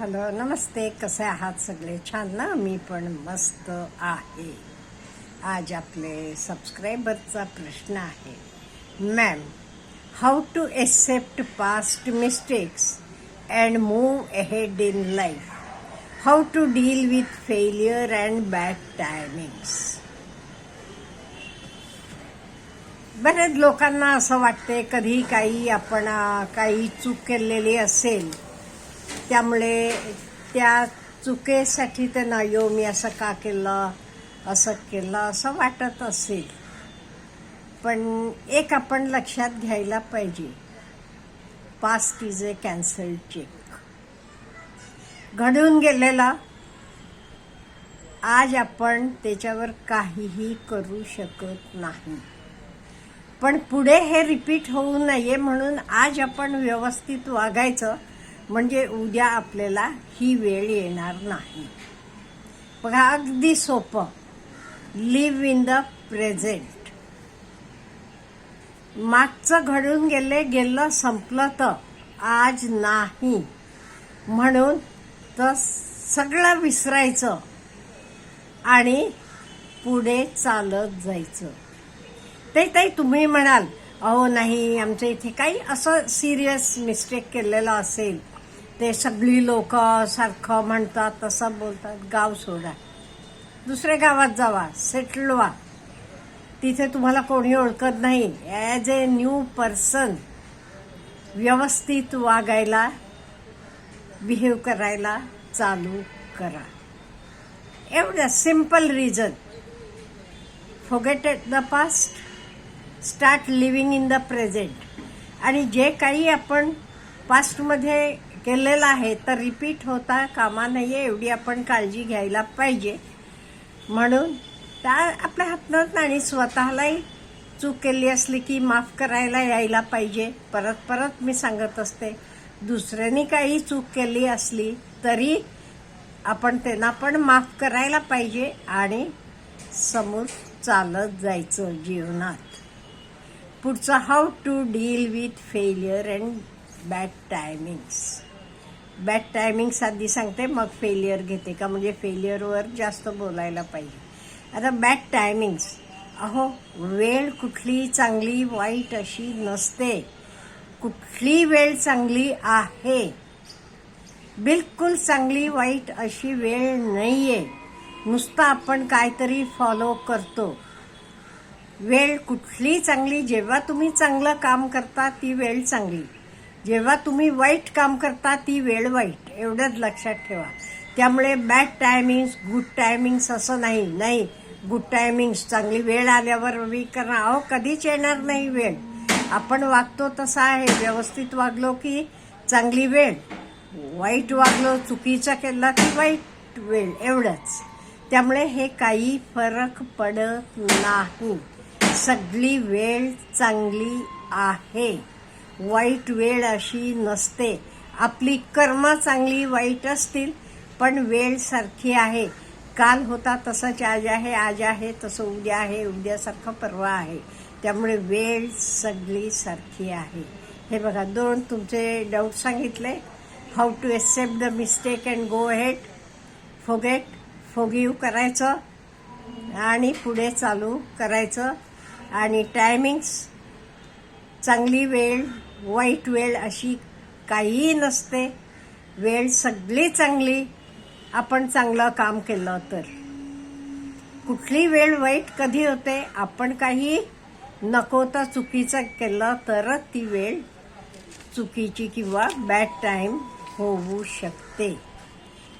Hello नमस्ते कसे आहात सगळे? छान ना? मी पण मस्त आहे. आज आपले सबस्क्रायबरचा प्रश्न आहे. Ma'am how to accept past mistakes and move ahead in life how to deal with failure and bad timings बरेच लोकांना असं वाटते कधी काही आपण काही चूक केलेली असेल त्यामुळे त्या चुकेसाठी ते नायो हो, मी असं का केलं असं केलं असं वाटत असेल. पण एक आपण लक्षात घ्यायला पाहिजे. Past is a cancel cheque घडून गेलेला. आज आपण त्याच्यावर काहीही करू शकत नाही. पण पुढे हे रिपीट होऊ नये म्हणून आज आपण व्यवस्थित वागायचं. म्हणजे उद्या आपल्याला ही वेळ येणार नाही. बघा अगदी सोपं. लिव्ह इन द प्रेझेंट मागचं घडून गेले गेलं संपलं तर आज नाही. म्हणून तर सगळं विसरायचं आणि पुढे चालत जायचं. ते ताई तुम्ही म्हणाल अहो नाही आमच्या इथे काही असं सिरियस मिस्टेक केलेलं असेल. ते सगळी लोक सारखं म्हणतात तसं बोलतात गाव सोडा. दुसऱ्या गावात जावा सेटल व्हा तिथे तुम्हाला कोणी ओळखत नाही. ॲज ए न्यू पर्सन व्यवस्थित वागायला बिहेव करायला चालू करा. एवढं simple reason forget the past start living in the present आणि जे काही आपण पास्टमध्ये केलेलं आहे तर रिपीट होता कामा नये एवढी आपण काळजी घ्यायला पाहिजे. म्हणून त्या आपल्या हातनं आणि स्वतःलाही चूक केली असली की माफ करायला यायला पाहिजे. परत परत मी सांगत असते दुसऱ्यांनी काही चूक केली असली तरी आपण त्यांना पण माफ करायला पाहिजे आणि समोर चालत जायचं जीवनात. पुढचं how to deal with failure and bad timings bad timings आधी सांगते मग फेलियर घेते का? म्हणजे फेलियरवर जास्त बोलायला पाहिजे. आता बॅड टायमिंग्स अहो वेळ कुठली चांगली वाईट अशी नसते. कुठली वेळ चांगली आहे? बिलकुल चांगली वाईट अशी वेळ नाही आहे नुसतं आपण काहीतरी फॉलो करतो. वेळ कुठली चांगली जेव्हा तुम्ही चांगलं काम करता ती वेळ चांगली. जेव्हा तुम्ही वाईट काम करता ती वेळ वाईट. एवढंच लक्षात ठेवा. त्यामुळे बॅड टायमिंग्स गुड टायमिंग्स असं नाही. नाही गुड टायमिंग्स चांगली वेळ आल्यावर मी करणार अहो कधीच येणार नाही वेळ. आपण वागतो तसा आहे. व्यवस्थित वागलो की चांगली वेळ. वाईट वागलो चुकीचं केलं की वाईट वेळ. एवढंच. त्यामुळे हे काही फरक पडत नाही. सगळी वेळ चांगली आहे. वाईट वेळ अशी नसते. आपली कर्म चांगली वाईट असतील पण वेळ सारखी आहे. काल होता तसंच आज आहे आज आहे तसं उद्या आहे उद्यासारखं परवा आहे. त्यामुळे वेळ सगळी सारखी आहे. हे बघा दोन तुमचे डाऊट सांगितले. How to accept the mistake and go head forget forgive करायचं. आणि पुढे चालू करायचं. आणि टायमिंग्स चांगली वेळ वाईट वेळ अशी काहीही नसते. वेळ सगळी चांगली आपण चांगलं काम केलं तर. कुठली वेळ वाईट कधी होते आपण काही नको तर चुकीचं केलं तरच ती वेळ चुकीची किंवा बॅड टाईम होऊ शकते.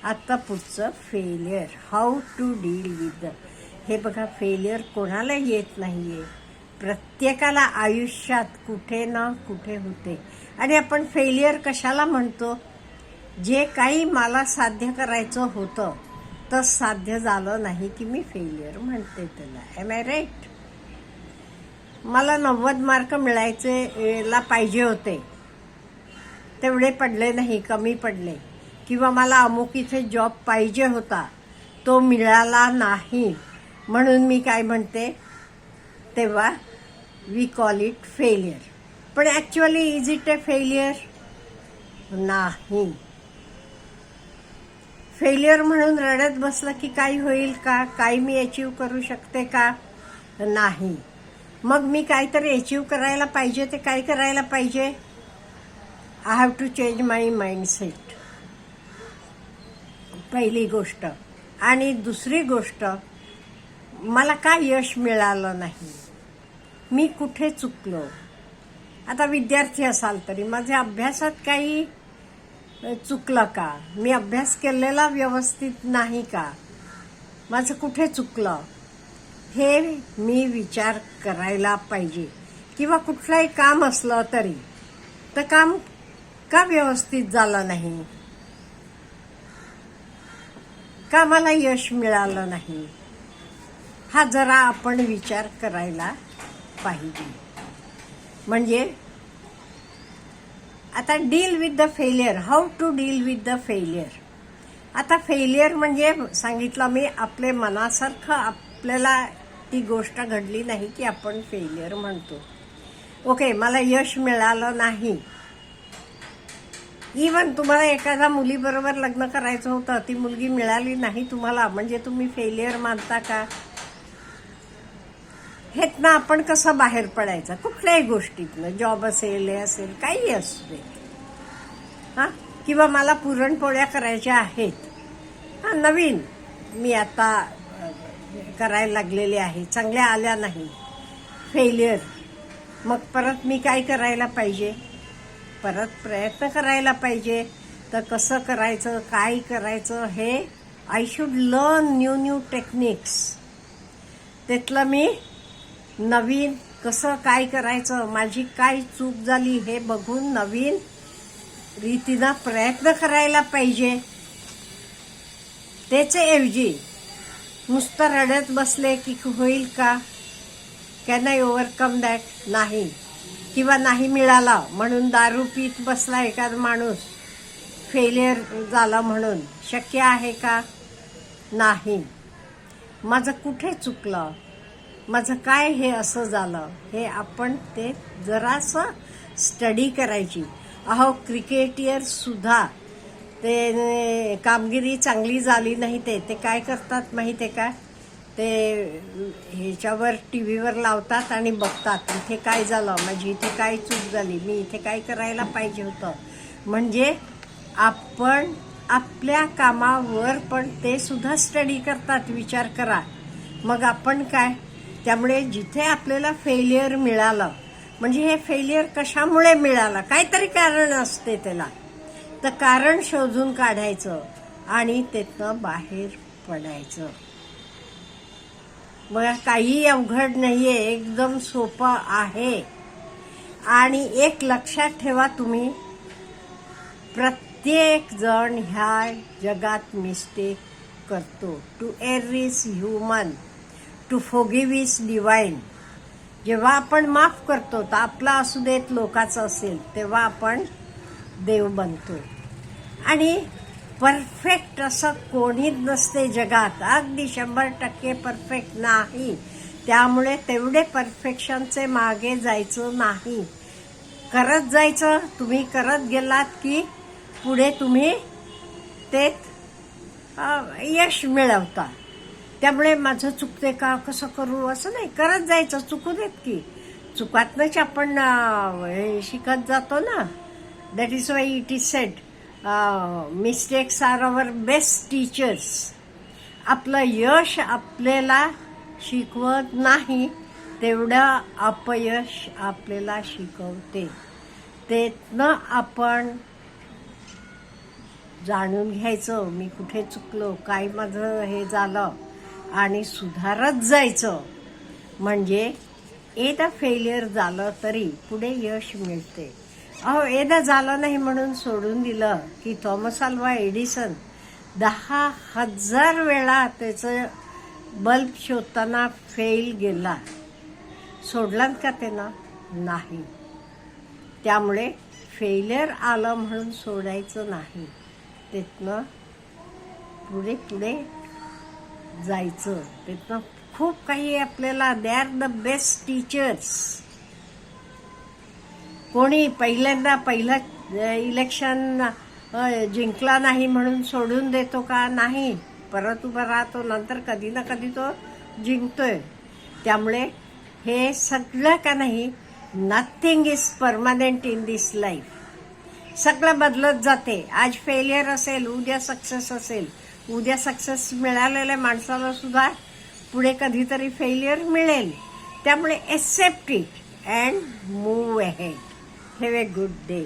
आता पुढचं failure how to deal with हे बघा फेलियर कोणाला येत नाही आहे प्रत्येकाला आयुष्यात कुठे ना कुठे होते. आणि आपण फेलियर कशाला म्हणतो? जे काही मला साध्य करायचं होतं तर साध्य झालं नाही की मी फेलियर म्हणते त्याला. एम आय राईट मला नव्वद मार्क मिळायचे ला पाहिजे होते. तेवढे पडले नाही कमी पडले. किंवा मला अमुक इथे जॉब पाहिजे होता तो मिळाला नाही. म्हणून मी काय म्हणते? तेव्हा वी कॉल इट फेलियर पण actually is it a failure नाही. फेलियर म्हणून रडत बसलं की काही होईल का? काही मी अचीव करू शकते का? नाही. मग मी काहीतरी अचीव करायला पाहिजे ते काय करायला पाहिजे? I have to change my mindset पहिली गोष्ट. आणि दुसरी गोष्ट मला का यश मिळालं नाही? मी कुठे चुकलो? आता विद्यार्थी असाल तरी माझ्या अभ्यासात काही चुकलं का? मी अभ्यास केलेला व्यवस्थित नाही का? माझं कुठे चुकलं? हे मी विचार करायला पाहिजे. किंवा कुठलंही काम असलं तरी तर काम का व्यवस्थित झालं नाही? का मला यश मिळालं नाही. हा जरा आपण विचार करायला पाहिजे. म्हणजे आता deal with the failure how to deal with the failure आता फेलियर म्हणजे सांगितलं मी आपले मनासारखं आपल्याला ती गोष्ट घडली नाही की आपण फेलियर म्हणतो. ओके मला यश मिळालं नाही. इवन तुम्हाला एखाद्या मुलीबरोबर लग्न करायचं होतं ती मुलगी मिळाली नाही तुम्हाला म्हणजे तुम्ही फेलियर मानता का? हेत ना आपण कसं बाहेर पडायचं? कुठल्याही गोष्टीतनं. जॉब असेल हे असेल काही असू दे. हां? किंवा मला पुरणपोळ्या करायच्या आहेत. हां नवीन. मी आता करायला लागलेले आहे. चांगल्या आल्या नाही. फेलियर मग परत मी काय करायला पाहिजे? परत प्रयत्न करायला पाहिजे. तर कसं करायचं? काय करायचं? हे I should learn new new techniques त्यातलं मी नवीन कसं काय करायचं माझी काय चूक झाली हे बघून नवीन रीतीनं प्रयत्न करायला पाहिजे. त्याच्याऐवजी ऐवजी नुसतं रडत बसले की होईल का? कॅन आय ओव्हरकम दॅट नाही. किंवा नाही मिळाला म्हणून दारू पीत बसला एखादा माणूस. फेलियर झाला म्हणून. शक्य आहे का? नाही. माझं कुठे चुकलं? माझं काय हे असं झालं हे आपण ते जरासं स्टडी करायची. अहो क्रिकेटियरसुद्धा ते कामगिरी चांगली झाली नाही ते ते काय करतात माहिती आहे का? ते ह्याच्यावर टी व्हीवर लावतात आणि बघतात इथे काय झालं माझी इथे काय चूक झाली मी इथे काय करायला पाहिजे होतं? म्हणजे आपण आपल्या कामावर पण ते सुद्धा स्टडी करतात विचार करा. मग आपण काय? त्यामुळे जिथे आपल्याला फेलियर मिळालं म्हणजे हे फेलियर कशामुळे मिळालं? काहीतरी कारण असते त्याला. तर कारण शोधून काढायचं आणि त्यातनं बाहेर पडायचं. मग काही अवघड नाही आहे एकदम सोपं आहे. आणि एक लक्षात ठेवा तुम्ही प्रत्येक जण ह्या जगात मिस्टेक करतो. To err is human to forgive is divine जेव्हा आपण माफ करतो तर आपला असू देत लोकाचं असेल तेव्हा आपण देव बनतो आणि परफेक्ट असं कोणीच नसते जगात. अगदी शंभर टक्के परफेक्ट नाही. त्यामुळे तेवढे परफेक्शनचे मागे जायचं नाही. करत जायचं तुम्ही करत गेलात की पुढे तुम्ही ते यश मिळवता. त्यामुळे माझं चुकते का कसं करू असं नाही. करत जायचं चुकू देत की. चुकातनंच आपण हे शिकत जातो ना. That is why it is said mistakes are our best teachers आपलं यश आपल्याला शिकवत नाही तेवढं अपयश आपल्याला शिकवते. तेतनं आपण जाणून घ्यायचं मी कुठे चुकलो काय माझं हे झालं. आणि सुधारत जायचं म्हणजे एकदा फेलियर झालं तरी पुढे यश मिळते. अहो एकदा झालं नाही म्हणून सोडून दिलं की थॉमस अल्वा एडिसन दहा हजार वेळा त्याचं बल्ब शोधताना फेल गेला. सोडलात का त्यांना? नाही. त्यामुळे फेलियर आलं म्हणून सोडायचं नाही. त्यातनं पुढे पुढे जायचं. त्यातनं खूप काही आपल्याला. They are the best teachers कोणी पहिल्यांदा पहिलं इलेक्शन जिंकला नाही म्हणून सोडून देतो का? नाही. परत उभा राहतो. नंतर कधी ना कधी तो जिंकतोय. त्यामुळे हे सगळं का नाही nothing is permanent in this life सगळं बदलत जाते. आज फेलियर असेल उद्या सक्सेस असेल. उद्या सक्सेस मिळालेल्या माणसाला सुद्धा पुढे कधीतरी फेलियर मिळेल. त्यामुळे accept it and move ahead have a good day